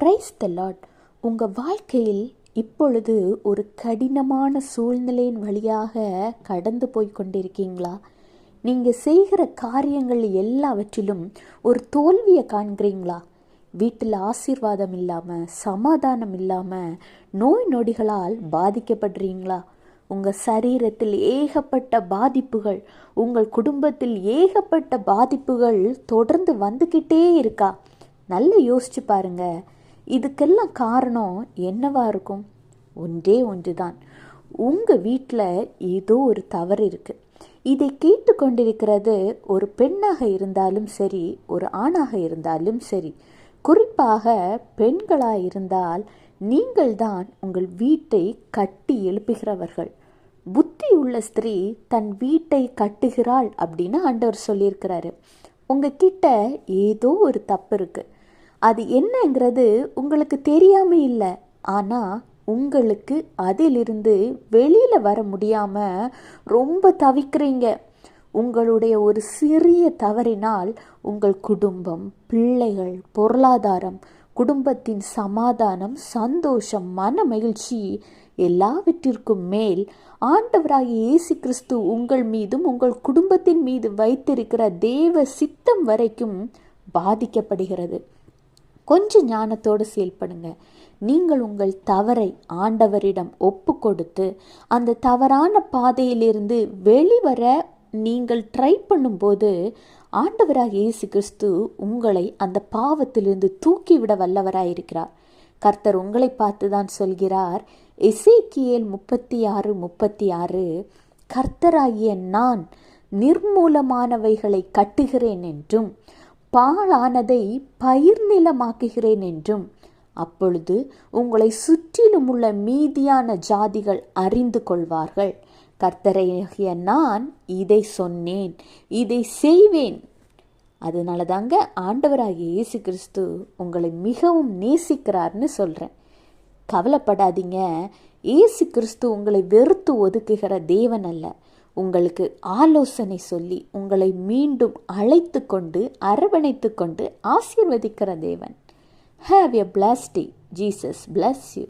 Price த lot உங்கள் வாழ்க்கையில் இப்பொழுது ஒரு கடினமான சூழ்நிலையின் வழியாக கடந்து போய் கொண்டிருக்கீங்களா? நீங்கள் செய்கிற காரியங்கள் எல்லாவற்றிலும் ஒரு தோல்வியை காண்கிறீங்களா? வீட்டில் ஆசீர்வாதம் இல்லாமல் சமாதானம் இல்லாமல் நோய் நொடிகளால் பாதிக்கப்படுறீங்களா? உங்கள் சரீரத்தில் ஏகப்பட்ட பாதிப்புகள் உங்கள் குடும்பத்தில் ஏகப்பட்ட பாதிப்புகள் தொடர்ந்து வந்துக்கிட்டே இருக்கா? நல்லா யோசிச்சு பாருங்கள் இதுக்கெல்லாம் காரணம் என்னவா இருக்கும்? ஒன்றே ஒன்று தான் உங்கள் வீட்டில் ஏதோ ஒரு தவறு இருக்குது இதை கேட்டுக்கொண்டிருக்கிறது ஒரு பெண்ணாக இருந்தாலும் சரி ஒரு ஆணாக இருந்தாலும் சரி. குறிப்பாக பெண்களாக இருந்தால் நீங்கள்தான் உங்கள் வீட்டை கட்டி எழுப்புகிறவர்கள். புத்தி உள்ள ஸ்திரீ தன் வீட்டை கட்டுகிறாள் அப்படின்னு ஆண்டவர் சொல்லியிருக்கிறாரு. உங்ககிட்ட ஏதோ ஒரு தப்பு இருக்குது அது என்னங்கிறது உங்களுக்கு தெரியாமல் இல்லை. ஆனால் உங்களுக்கு அதிலிருந்து வெளியில் வர முடியாமல் ரொம்ப தவிக்கிறீங்க. உங்களுடைய ஒரு சிறிய தவறினால் உங்கள் குடும்பம் பிள்ளைகள் பொருளாதாரம் குடும்பத்தின் சமாதானம் சந்தோஷம் மன மகிழ்ச்சி எல்லாவற்றிற்கும் மேல் ஆண்டவராகிய இயேசு கிறிஸ்து உங்கள் மீதும் உங்கள் குடும்பத்தின் மீது வைத்திருக்கிற தேவ சித்தம் வரைக்கும் பாதிக்கப்படுகிறது. கொஞ்சம் ஞானத்தோடு செயல்படுங்க. நீங்கள் உங்கள் தவறை ஆண்டவரிடம் ஒப்பு கொடுத்து அந்த தவறான பாதையிலிருந்து வெளிவர நீங்கள் ட்ரை பண்ணும்போது ஆண்டவராக இயேசு கிறிஸ்து உங்களை அந்த பாவத்திலிருந்து தூக்கிவிட வல்லவராயிருக்கிறார் கர்த்தர் உங்களை பார்த்து தான் சொல்கிறார். இசைக்கியல் முப்பத்தி ஆறு முப்பத்தி ஆறு கர்த்தராகிய நான் நிர்மூலமானவைகளை கட்டுகிறேன் என்றும் பாழானதை பயிர் நிலமாக்குகிறேன் என்றும் அப்பொழுது உங்களை சுற்றிலும் உள்ள மீதியான ஜாதிகள் அறிந்து கொள்வார்கள். கர்த்தரையாகிய நான் இதை சொன்னேன் இதை செய்வேன். அதனால தாங்க ஆண்டவராகிய இயேசு கிறிஸ்து உங்களை மிகவும் நேசிக்கிறார்னு சொல்கிறேன் கவலைப்படாதீங்க இயேசு கிறிஸ்து உங்களை வெறுத்து ஒதுக்குகிற தேவன் அல்ல. உங்களுக்கு ஆலோசனை சொல்லி உங்களை மீண்டும் அழைத்து கொண்டு அரவணைத்து கொண்டு ஆசீர்வதிக்கிற தேவன். Have a blessed Jesus bless you